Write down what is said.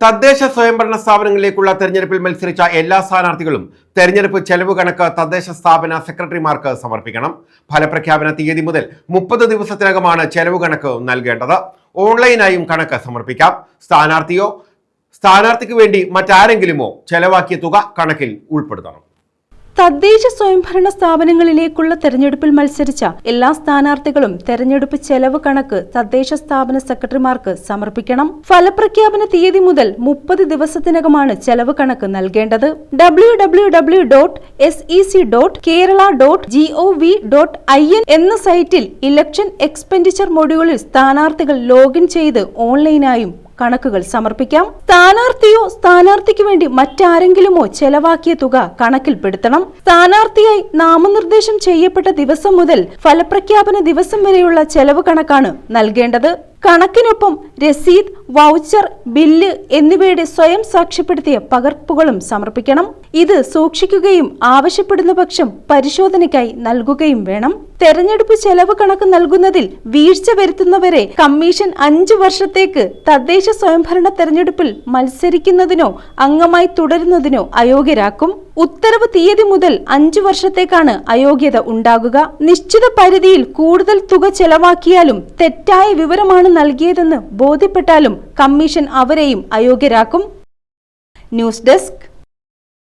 തദ്ദേശ സ്വയംഭരണ സ്ഥാപനങ്ങളിലേക്കുള്ള തെരഞ്ഞെടുപ്പിൽ മത്സരിച്ച എല്ലാ സ്ഥാനാർത്ഥികളും തെരഞ്ഞെടുപ്പ് ചെലവ് കണക്ക് തദ്ദേശ സ്ഥാപന സെക്രട്ടറിമാർക്ക് സമർപ്പിക്കണം. ഫലപ്രഖ്യാപന തീയതി മുതൽ മുപ്പത് ദിവസത്തിനകമാണ് ചെലവ് കണക്ക് നൽകേണ്ടത്. ഓൺലൈനായും കണക്ക് സമർപ്പിക്കാം. സ്ഥാനാർത്ഥിയോ സ്ഥാനാർത്ഥിക്ക് വേണ്ടി മറ്റാരെങ്കിലുമോ ചെലവാക്കിയ തുക കണക്കിൽ ഉൾപ്പെടുത്തണം. തദ്ദേശ സ്വയംഭരണ സ്ഥാപനങ്ങളിലേക്കുള്ള തെരഞ്ഞെടുപ്പിൽ മത്സരിച്ച എല്ലാ സ്ഥാനാർത്ഥികളും തെരഞ്ഞെടുപ്പ് ചെലവ് കണക്ക് തദ്ദേശ സ്ഥാപന സെക്രട്ടറിമാർക്ക് സമർപ്പിക്കണം. ഫലപ്രഖ്യാപന തീയതി മുതൽ മുപ്പത് ദിവസത്തിനകമാണ് ചെലവ് കണക്ക് നൽകേണ്ടത്. W W W dot S E C dot Kerala dot G O V dot I N എന്ന സൈറ്റിൽ ഇലക്ഷൻ എക്സ്പെൻഡിച്ചർ മൊഡ്യൂളിൽ സ്ഥാനാർത്ഥികൾ ലോഗിൻ ചെയ്ത് ഓൺലൈനായും കണക്കുകൾ സമർപ്പിക്കാം. സ്ഥാനാർത്ഥിയോ സ്ഥാനാർത്ഥിക്ക് വേണ്ടി മറ്റാരെങ്കിലുമോ ചെലവാക്കിയ തുക കണക്കിൽപ്പെടുത്തണം. സ്ഥാനാർത്ഥിയായി നാമനിർദ്ദേശം ചെയ്യപ്പെട്ട ദിവസം മുതൽ ഫലപ്രഖ്യാപന ദിവസം വരെയുള്ള ചെലവ് കണക്കാണ് നൽകേണ്ടത്. കണക്കിനൊപ്പം രസീത് വൗച്ചർ ബില്ല് എന്നിവയുടെ സ്വയം സാക്ഷ്യപ്പെടുത്തിയ പകർപ്പുകളും സമർപ്പിക്കണം. ഇത് സൂക്ഷിക്കുകയും ആവശ്യപ്പെടുന്ന പക്ഷം പരിശോധനയ്ക്കായി നൽകുകയും വേണം. തെരഞ്ഞെടുപ്പ് ചെലവ് കണക്ക് നൽകുന്നതിൽ വീഴ്ച വരുത്തുന്നവരെ കമ്മീഷൻ അഞ്ചു വർഷത്തേക്ക് തദ്ദേശ സ്വയംഭരണ തെരഞ്ഞെടുപ്പിൽ മത്സരിക്കുന്നതിനോ അംഗമായി തുടരുന്നതിനോ അയോഗ്യരാക്കും. ഉത്തരവ് തീയതി മുതൽ അഞ്ചു വർഷത്തേക്കാണ് അയോഗ്യത ഉണ്ടാകുക. നിശ്ചിത പരിധിയിൽ കൂടുതൽ തുക ചെലവാക്കിയാലും തെറ്റായ വിവരമാണ് നൽകിയതെന്ന് ബോധ്യപ്പെട്ടാലും കമ്മീഷൻ അവരെയും അയോഗ്യരാക്കും. News desk